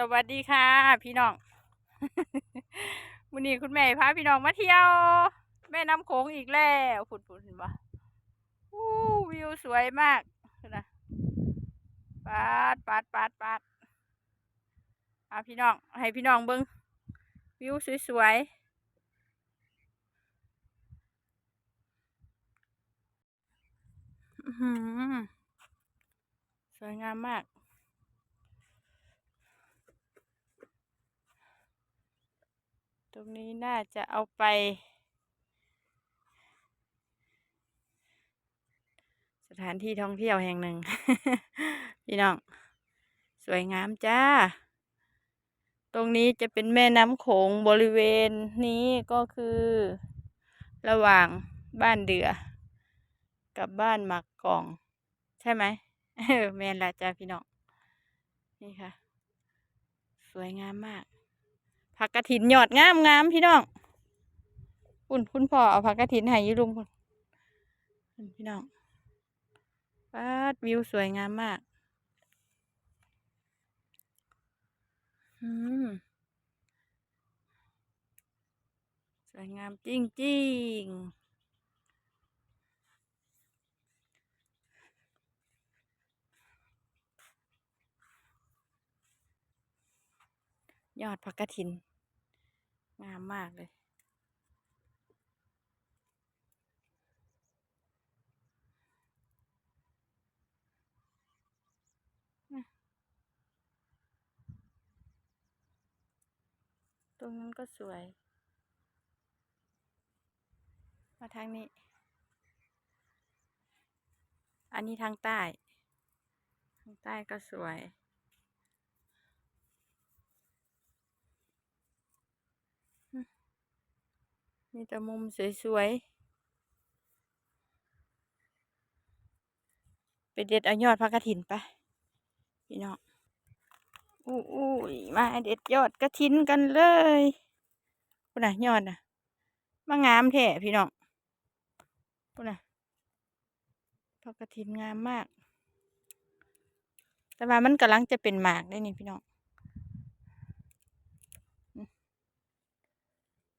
สวัสดีค่ะ พี่น้องวันนี้คุณแม่พาพี่น้องมาเที่ยว แม่น้ำโขงอีกแล้วผุดผุดเห็นปะอู้วิวสวยมากนะปาดปาดปาดปาดเอาพี่น้อง ให้พี่น้องเบิ้งวิวสวยๆอื้อหือสวยงามมาก ตรงนี้น่าจะเอาไป สถานที่ท่องเที่ยวแห่งหนึ่ง พี่น้อง สวยงามจ้า ตรงนี้จะเป็นแม่น้ำโขงบริเวณนี้ก็คือ ระหว่างบ้านเดือ กับบ้านหมักกอง ใช่ไหมเออแม่นละจ้าพี่น้อง นี่ค่ะ สวยงามมาก ผักกระถินหยอดงามงามพี่น้องคุณคุณพ่อเอาผักกระถินให้ยุลุงคุณพี่น้องปาดวิวสวยงามมากอืมสวยงามจริงจริงยอดผักกระถิน งามมากเลย ตรงนั้นก็สวย มาทางนี้ อันนี้ทางใต้ ทางใต้ก็สวย มีแต่มุมสวยๆ ไปเด็ดเอายอดพระกฐินไป พี่น้องอู้อู้ยมาเด็ดยอดกระถินกันเลยคุณน่ะยอดน่ะมางามแท้พี่น้องคุณน่ะพระกฐินงามมาก แต่ว่ามันกำลังจะเป็นหมากได้นี่พี่น้อง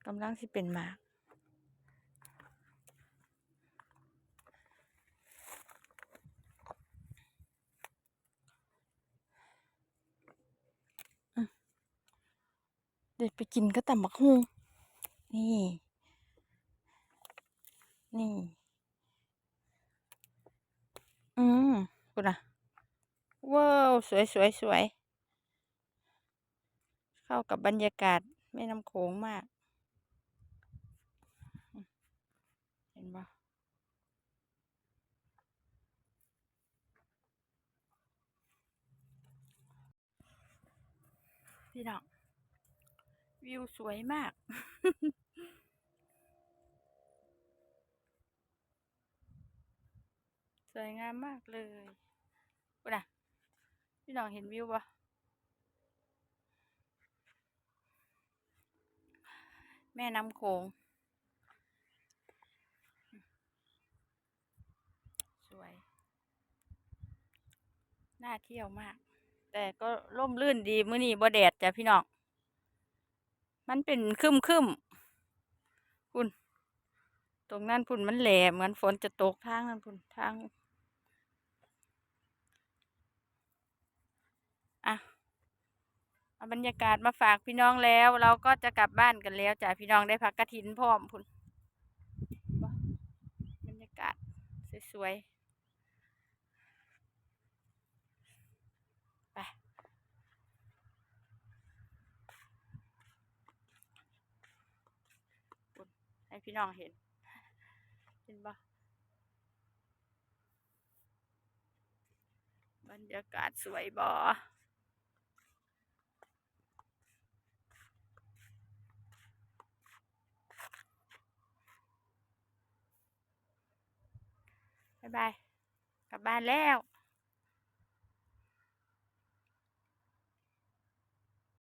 กำลังสิเป็นหมาก เด็ดไปกินก็ตำบักฮุงนี่ นี่ อืมคุณอะว้าว สวยสวยสวย เข้ากับบรรยากาศแม่น้ำโขงมาก เห็นปะพี่น้อง วิวสวยมาก สวยงามมากเลยคุณอะพี่น้องเห็นวิวปะแม่น้ำโขงสวย น่าเที่ยวมาก แต่ก็ร่มรื่นดี มื้อนี้บ่แดดจ้ะพี่น้อง มันเป็นคึมคึมคุณตรงนั้นพุ่นมันแหลมเหมือนฝนจะตกทางนั้นพุ่นทาง อะเอาบรรยากาศมาฝากพี่น้องแล้ว เราก็จะกลับบ้านกันแล้วจ้ะพี่น้องได้พักกระถินพร้อมพุ่นบ่บรรยากาศสวยๆไปพุ่น ให้พี่น้องเห็น เห็นปะบรรยากาศสวยบอบ๊ายบาย กลับบ้านแล้ว